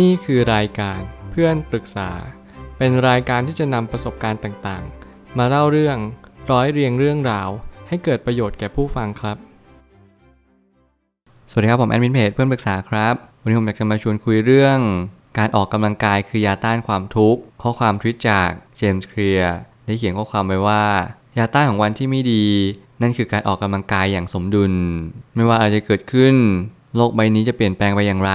นี่คือรายการเพื่อนปรึกษา เป็นรายการที่จะนำประสบการณ์ต่างๆ มาเล่าเรื่องร้อยเรียงเรื่องราว ให้เกิดประโยชน์แก่ผู้ฟังครับ สวัสดีครับ ผมแอดมินเพจเพื่อนปรึกษาครับ วันนี้ผมอยากจะมาชวนคุยเรื่อง การออกกำลังกายคือยาต้านความทุกข์ ข้อความทวิตจากเจมส์เคลียร์ได้เขียนข้อความไว้ว่า ยาต้านของวันที่ไม่ดี นั่นคือการออกกำลังกายอย่างสมดุล ไม่ว่าอะไรจะเกิดขึ้นโลกใบนี้จะเปลี่ยนแปลงไปอย่างไร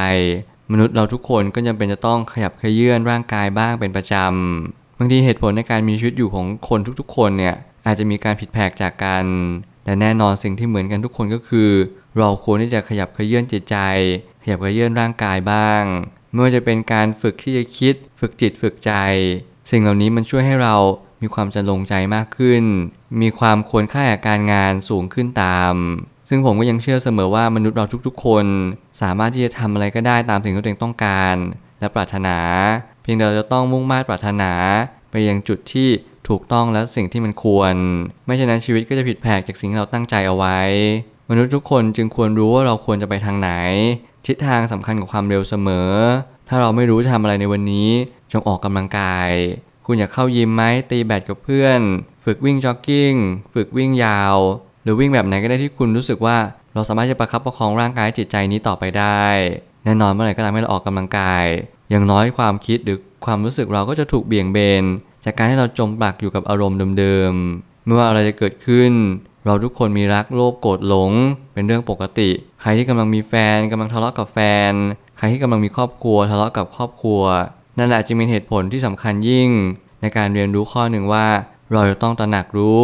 มนุษย์เราทุกคนก็จำเป็นจะต้องขยับเขยื่อนร่างกายบ้างเป็นประจำ บางทีเหตุผลในการมีชีวิตอยู่ของคนทุกๆ คนเนี่ยอาจจะมีการผิดแผกจากกัน แต่แน่นอนสิ่งที่เหมือนกันทุกคนก็คือ เราควรที่จะขยับเขยื่อนจิตใจ ขยับเขยื่อนร่างกายบ้าง ไม่ว่าจะเป็นการฝึกที่จะคิด ฝึกจิตฝึกใจ สิ่งเหล่านี้มันช่วยให้เรามีความจะลงใจมากขึ้น มีความควรค่าแก่การงานสูงขึ้นตาม ซึ่งผมก็ยังเชื่อเสมอว่ามนุษย์เราทุกๆ คน สามารถที่จะทำอะไรก็ได้ตามสิ่งที่ตัวเองต้องการ และปรารถนา เพียงแต่เราจะต้องมุ่งมา่ปรารถนา ไปยังจุดที่ถูกต้องและสิ่งที่มันควร ไม่เช่นนั้นชีวิตก็จะผิดแผกจากสิ่งที่เราตั้งใจเอาไว้ มนุษย์ทุกคนจึงควรรู้ว่าเราควรจะไปทางไหน ทิศทางสำคัญของความเร็วเสมอ ถ้าเราไม่รู้จะทำอะไรในวันนี้ จงออกกำลังกาย คุณอยากเข้ายิมไหมตีแบดกับเพื่อน ฝึกวิ่งจ็อกกิ้ง ฝึกวิ่งยาว หรือวิ่งแบบไหนก็ได้ที่คุณรู้สึกว่าเราสามารถจะประคับประคองร่างกายจิตใจนี้ต่อไปได้ แน่นอนเมื่อไหร่ก็ตามให้เราออกกำลังกาย อย่างน้อยความคิดหรือความรู้สึกเราก็จะถูกเบี่ยงเบน จากการที่เราจมปลักอยู่กับอารมณ์เดิมๆไม่ว่าอะไรจะเกิดขึ้น เราทุกคนมีรักโลภโกรธหลง เป็นเรื่องปกติ ใครที่กำลังมีแฟนกำลังทะเลาะกับแฟน ใครที่กำลังมีครอบครัว ทะเลาะกับครอบครัว นั่นแหละจึงเป็นเหตุผลที่สำคัญยิ่ง ในการเรียนรู้ข้อหนึ่งว่า เราจะต้องตระหนักรู้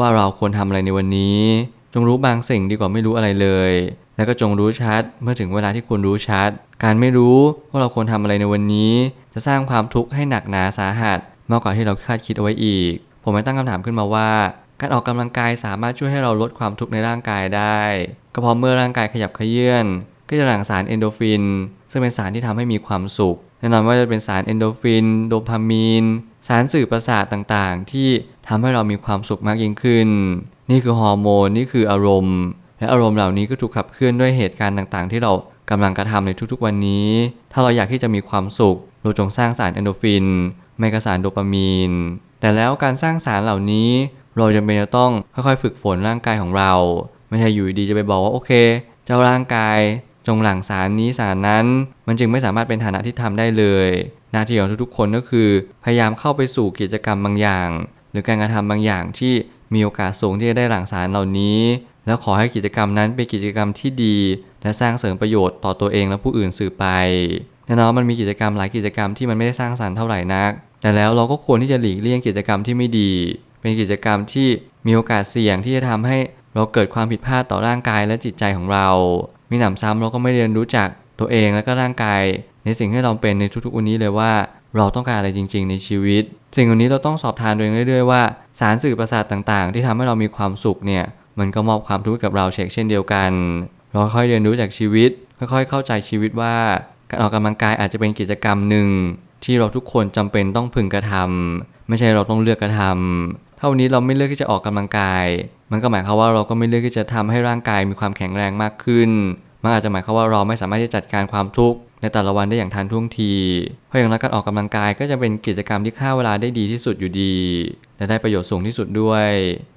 ว่าเราควรทำอะไรในวันนี้ จงรู้บางสิ่งดีกว่าไม่รู้อะไรเลย แล้วก็จงรู้ชัดเมื่อถึงเวลาที่ควรรู้ชัด การไม่รู้ว่าเราควรทำอะไรในวันนี้ จะสร้างความทุกข์ให้หนักหนาสาหัสมากกว่าที่เราคาดคิดเอาไว้อีก ผมไม่ตั้งคำถามขึ้นมาว่า การออกกำลังกายสามารถช่วยให้เราลดความทุกข์ในร่างกายได้ ก็เพราะเมื่อร่างกายขยับเขยื่อนก็จะหลั่งสารเอนโดฟิน ซึ่งเป็นสารที่ทำให้มีความสุขแน่นอนว่าจะเป็นสารเอนโดฟิน โดพามีนสารสื่อประสาทต่างๆ ที่ทำให้เรามีความสุขมากยิ่งขึ้น นี่คือฮอร์โมน นี่คืออารมณ์ และอารมณ์เหล่านี้ก็ถูกขับเคลื่อนด้วยเหตุการณ์ต่างๆ ที่เรากำลังกระทำในทุกๆ วันนี้ ถ้าเราอยากที่จะมีความสุข เราจงสร้างสารเอนโดฟิน ไม่ก็สารโดปามีน แต่แล้วการสร้างสารเหล่านี้ เราจำเป็นจะต้องค่อยๆ ฝึกฝนร่างกายของเรา ไม่ใช่อยู่ดีจะไปบอกว่าโอเค เจ้าร่างกายจงหลั่งสารนี้สารนั้น มันจึงไม่สามารถเป็นฐานะที่ทำได้เลย หน้าที่ของทุกๆคนก็คือ พยายามเข้าไปสู่กิจกรรมบางอย่าง หรือการกระทำบางอย่างที่มีโอกาสสูงที่จะได้หลั่งสารเหล่านี้ แล้วขอให้กิจกรรมนั้นเป็นกิจกรรมที่ดี และสร้างเสริมประโยชน์ต่อตัวเองและผู้อื่นสืบไปแน่นอนมันมีกิจกรรมหลายกิจกรรมที่มันไม่ได้สร้างสรรค์เท่าไหร่นัก แต่แล้วเราก็ควรที่จะหลีกเลี่ยงกิจกรรมที่ไม่ดี เป็นกิจกรรมที่มีโอกาสเสี่ยงที่จะทำให้เราเกิดความผิดพลาดต่อร่างกายและจิตใจของเรา มีหนำซ้ำเราก็ไม่เรียนรู้จักตัวเองและก็ร่างกาย ในสิ่งที่เราเป็นในทุกๆวันนี้เลยว่า เราต้องการอะไรจริง ๆ ในชีวิต สิ่งเหล่านี้เราต้องสอบทานตัวเองเรื่อยๆว่าสารสื่อประสาทต่างๆ ที่ทำให้เรามีความสุขเนี่ยมันก็มอบความทุกข์กับเราเช่นเช่นเดียวกัน เราค่อยเรียนรู้จากชีวิต ค่อยๆ เข้าใจชีวิตว่าการออกกำลังกายอาจจะเป็นกิจกรรมหนึ่ง ที่เราทุกคนจำเป็นต้องพึงกระทำไม่ใช่เราต้องเลือกกระทำถ้าวันนี้เราไม่เลือกที่จะออกกำลังกาย มันก็หมายความว่าเราก็ไม่เลือกที่จะทำให้ร่างกายมีความแข็งแรงมากขึ้น มันอาจจะหมายความว่าเราไม่สามารถที่จะจัดการความทุกข์ ในแต่ละวันได้อย่างทันท่วงทีเพราะอย่างนั้นการออกกำลังกายก็จะเป็นกิจกรรมที่ฆ่าเวลาได้ดีที่สุดอยู่ดี และได้ประโยชน์สูงที่สุดด้วย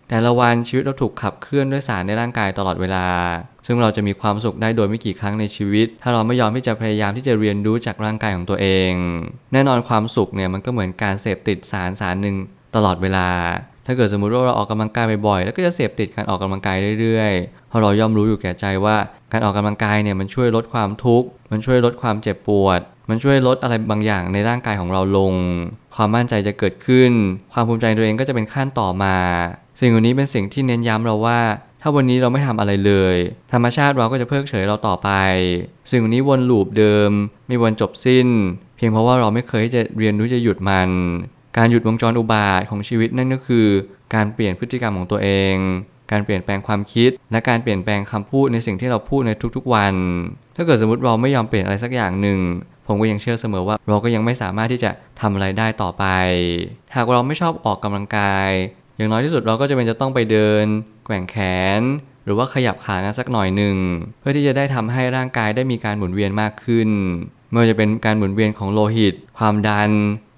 แต่ละวันชีวิตเราถูกขับเคลื่อนด้วยสารในร่างกายตลอดเวลา ซึ่งเราจะมีความสุขได้โดยไม่กี่ครั้งในชีวิต ถ้าเราไม่ยอมที่จะพยายามที่จะเรียนรู้จากร่างกายของตัวเอง แน่นอนความสุขเนี่ยมันก็เหมือนการเสพติดสารสารหนึ่งตลอดเวลา ถ้าเกิดสมมุติว่าเราออกกำลังกายบ่อยๆ แล้วก็จะเสพติดการออกกำลังกายเรื่อยๆ เพราะเราย่อมรู้อยู่แก่ใจว่า การออกกำลังกายเนี่ยมันช่วยลดความทุกข์ มันช่วยลดความเจ็บปวด มันช่วยลดอะไรบางอย่างในร่างกายของเราลง ความมั่นใจจะเกิดขึ้น ความภูมิใจตัวเองก็จะเป็นขั้นต่อมา สิ่งเหล่านี้เป็นสิ่งที่เน้นย้ำเราว่า ถ้าวันนี้เราไม่ทำอะไรเลย ธรรมชาติเราก็จะเพิกเฉยเราต่อไป สิ่งเหล่านี้วนลูปเดิม ไม่วนจบสิ้น เพียงเพราะว่าเราไม่เคยจะเรียนรู้จะหยุดมัน การหยุดวงจรอุบาทของชีวิตนั่นก็คือ การเปลี่ยนพฤติกรรมของตัวเอง การเปลี่ยนแปลงความคิด และการเปลี่ยนแปลงคำพูดในสิ่งที่เราพูดในทุกๆวัน ถ้าเกิดสมมติเราไม่ยอมเปลี่ยนอะไรสักอย่างหนึ่ง ผมก็ยังเชื่อเสมอว่าเราก็ยังไม่สามารถที่จะทำอะไรได้ต่อไป หากเราไม่ชอบออกกำลังกาย อย่างน้อยที่สุดเราก็จะเป็นจะต้องไปเดิน แกว่งแขน หรือว่าขยับขากันสักหน่อยหนึ่ง เพื่อที่จะได้ทำให้ร่างกายได้มีการหมุนเวียนมากขึ้นไม่ว่าจะเป็นการหมุนเวียนของโลหิต ความดัน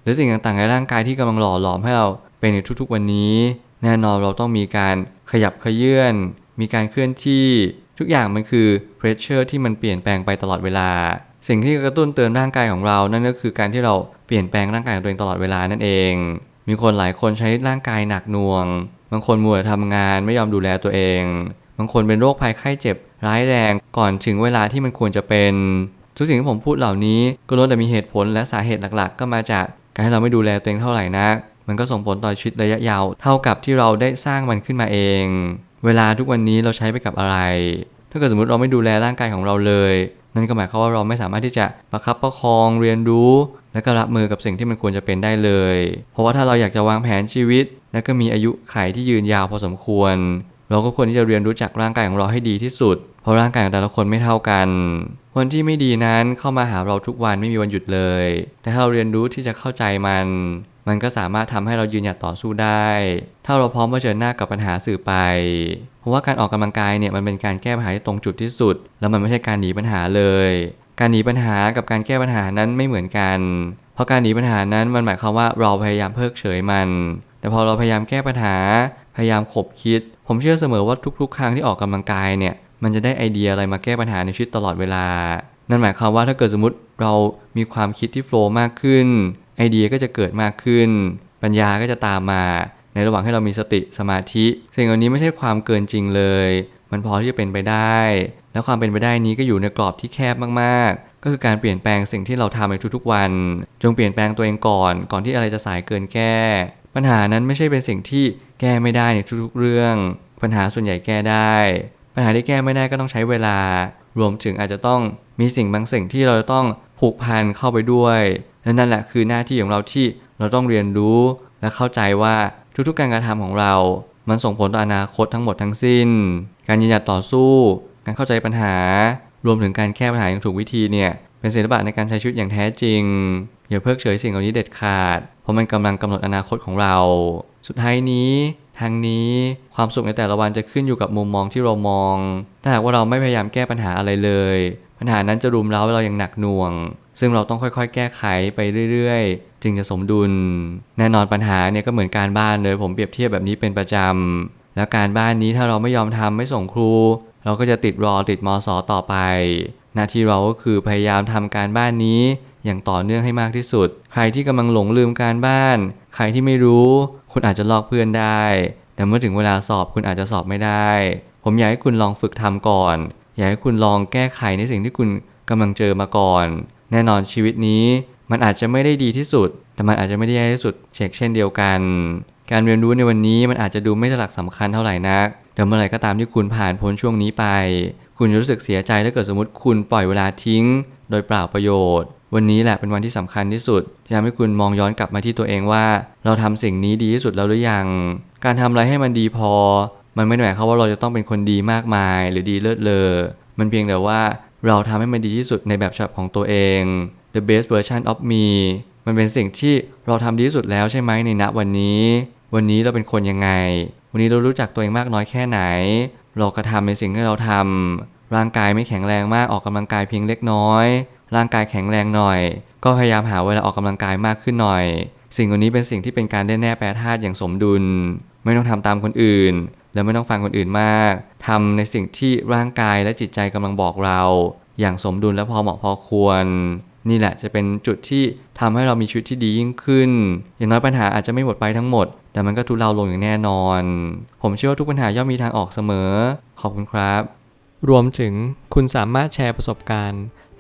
หรือสิ่งต่างๆในร่างกายที่กำลังหล่อหลอมให้เราเป็นในทุกๆวันนี้ แน่นอนเราต้องมีการขยับขยื่นมีการเคลื่อนที่ทุกอย่างมันคือ pressure ที่มันเปลี่ยนแปลงไปตลอดเวลา สิ่งที่กระตุ้นเตือนร่างกายของเรานั่นก็คือการที่เราเปลี่ยนแปลงร่างกายของตัวเองตลอดเวลานั่นเอง มีคนหลายคนใช้ร่างกายหนักหน่วง บางคนมัวทำงานไม่ยอมดูแลตัวเอง บางคนเป็นโรคภัยไข้เจ็บร้ายแรงก่อนถึงเวลาที่มันควรจะเป็นทุกสิ่งที่ผมพูดเหล่านี้ก็ล้วนแต่มีเหตุผลและสาเหตุหลักๆ ก็มาจาก การที่เราไม่ดูแลตัวเองเท่าไหร่นักมันก็ส่งผลต่อชีวิตระยะยาว เท่ากับที่เราได้สร้างมันขึ้นมาเอง เวลาทุกวันนี้เราใช้ไปกับอะไร ถ้าเกิดสมมติเราไม่ดูแลร่างกายของเราเลย นั่นก็หมายความว่าเราไม่สามารถที่จะประคับประคองเรียนรู้ และก็รับมือกับสิ่งที่มันควรจะเป็นได้เลย เพราะว่าถ้าเราอยากจะวางแผนชีวิต และก็มีอายุไขที่ยืนยาวพอสมควร เราก็ควรที่จะเรียนรู้จักร่างกายของเราให้ดีที่สุด เพราะร่างกายของแต่ละคนไม่เท่ากันวันที่ไม่ดีนั้นเข้ามาหาเราทุกวันไม่มีวันหยุดเลย แต่ถ้าเราเรียนรู้ที่จะเข้าใจมัน มันก็สามารถทำให้เรายืนหยัดต่อสู้ได้ ถ้าเราพร้อมเผชิญหน้ากับปัญหาสื่อไปเพราะว่าการออกกำลังกายเนี่ยมันเป็นการแก้ปัญหาที่ตรงจุดที่สุด แล้วมันไม่ใช่การหนีปัญหาเลย การหนีปัญหากับการแก้ปัญหานั้นไม่เหมือนกัน เพราะการหนีปัญหานั้นมันหมายความว่าเราพยายามเพิกเฉยมัน แต่พอเราพยายามแก้ปัญหา พยายามขบคิด ผมเชื่อเสมอว่าทุก ๆ ครั้งที่ออกกำลังกายเนี่ย มันจะได้ไอเดียอะไรมาแก้ปัญหาในชีวิตตลอดเวลา นั่นหมายความว่าถ้าเกิดสมมติเรามีความคิดที่โฟล์มากขึ้น ไอเดียก็จะเกิดมากขึ้น ปัญญาก็จะตามมา ในระหว่างให้เรามีสติสมาธิ สิ่งเหล่านี้ไม่ใช่ความเกินจริงเลย มันพอที่จะเป็นไปได้ และความเป็นไปได้นี้ก็อยู่ในกรอบที่แคบมากๆ ก็คือการเปลี่ยนแปลงสิ่งที่เราทำในทุกๆวัน จงเปลี่ยนแปลงตัวเองก่อน ก่อนที่อะไรจะสายเกินแก้ ปัญหานั้นไม่ใช่เป็นสิ่งที่แก้ไม่ได้ในทุกๆเรื่อง ปัญหาส่วนใหญ่แก้ได้ ปัญหาที่แก้ไม่ได้ก็ต้องใช้เวลารวมถึงอาจจะต้องมีสิ่งบางสิ่งที่เราจะต้องผูกพันเข้าไปด้วยและนั่นแหละคือหน้าที่ของเราที่เราต้องเรียนรู้และเข้าใจว่าทุกๆการกระทำของเรา มันส่งผลต่ออนาคตทั้งหมดทั้งสิ้น การยืนหยัดต่อสู้ การเข้าใจปัญหา รวมถึงการแก้ปัญหาอย่างถูกวิธีเนี่ย เป็นศิลปะในการใช้ชีวิตอย่างแท้จริง อย่าเพิกเฉยสิ่งเหล่านี้เด็ดขาด เพราะมันกำลังกำหนดอนาคตของเรา สุดท้ายนี้ ทางนี้ความสุขในแต่ละวันจะขึ้นอยู่กับมุมมองที่เรามอง ถ้าหากว่าเราไม่พยายามแก้ปัญหาอะไรเลย ปัญหานั้นจะรุมเร้าเราอย่างหนักหน่วง ซึ่งเราต้องค่อยๆ แก้ไขไปเรื่อยๆ จึงจะสมดุล แน่นอนปัญหาเนี่ยก็เหมือนการบ้านเลยผมเปรียบเทียบแบบนี้เป็นประจำ แล้วการบ้านนี้ถ้าเราไม่ยอมทำไม่ส่งครู เราก็จะติดรอติดมอสอต่อไป หน้าที่เราก็คือพยายามทำการบ้านนี้อย่างต่อเนื่องให้มากที่สุด ใครที่กำลังหลงลืมการบ้าน ใครที่ไม่รู้ คุณอาจจะลอกเพื่อนได้ แต่เมื่อถึงเวลาสอบคุณอาจจะสอบไม่ได้ ผมอยากให้คุณลองฝึกทำก่อน อยากให้คุณลองแก้ไขในสิ่งที่คุณกำลังเจอมาก่อน แน่นอนชีวิตนี้มันอาจจะไม่ได้ดีที่สุด แต่มันอาจจะไม่ได้แย่ที่สุดเช็คเช่นเดียวกัน การเรียนรู้ในวันนี้มันอาจจะดูไม่สลักสำคัญเท่าไหร่นัก แต่เมื่อไหร่ก็ตามที่คุณผ่านพ้นช่วงนี้ไป คุณจะรู้สึกเสียใจถ้าเกิดสมมติคุณปล่อยเวลาทิ้ง โดยเปล่าประโยชน์ วันนี้แหละเป็นวันที่สำคัญที่สุดที่ทำให้คุณมองย้อนกลับมาที่ตัวเองว่า เราทำสิ่งนี้ดีที่สุดแล้วหรือยัง การทำอะไรให้มันดีพอ มันไม่ได้หมายความว่าเราจะต้องเป็นคนดีมากมาย หรือดีเลิศเลอมันเพียงแต่ว่าเราทำให้มันดีที่สุดในแบบฉบับของตัวเอง the best version of me มันเป็นสิ่งที่เราทำดีที่สุดแล้วใช่ไหมในณวันนี้ วันนี้เราเป็นคนยังไง วันนี้เรารู้จักตัวเองมากน้อยแค่ไหน เรากระทำในสิ่งที่เราทำร่างกายไม่แข็งแรงมากออกกำลังกายเพียงเล็กน้อย ร่างกายแข็งแรงหน่อย ก็พยายามหาเวลาออกกำลังกายมากขึ้นหน่อย สิ่งเหล่านี้เป็นสิ่งที่เป็นการได้แน่แปรธาตุอย่างสมดุล ไม่ต้องทำตามคนอื่น และไม่ต้องฟังคนอื่นมากทำในสิ่งที่ร่างกายและจิตใจกำลังบอกเรา อย่างสมดุลและพอเหมาะพอควร นี่แหละจะเป็นจุดที่ทำให้เรามีชีวิตที่ดียิ่งขึ้น อย่างน้อยปัญหาอาจจะไม่หมดไปทั้งหมด แต่มันก็ทุเลาลงอย่างแน่นอน ผมเชื่อว่าทุกปัญหาย่อมมีทางออกเสมอ ขอบคุณครับ รวมถึงคุณสามารถแชร์ประสบการณ์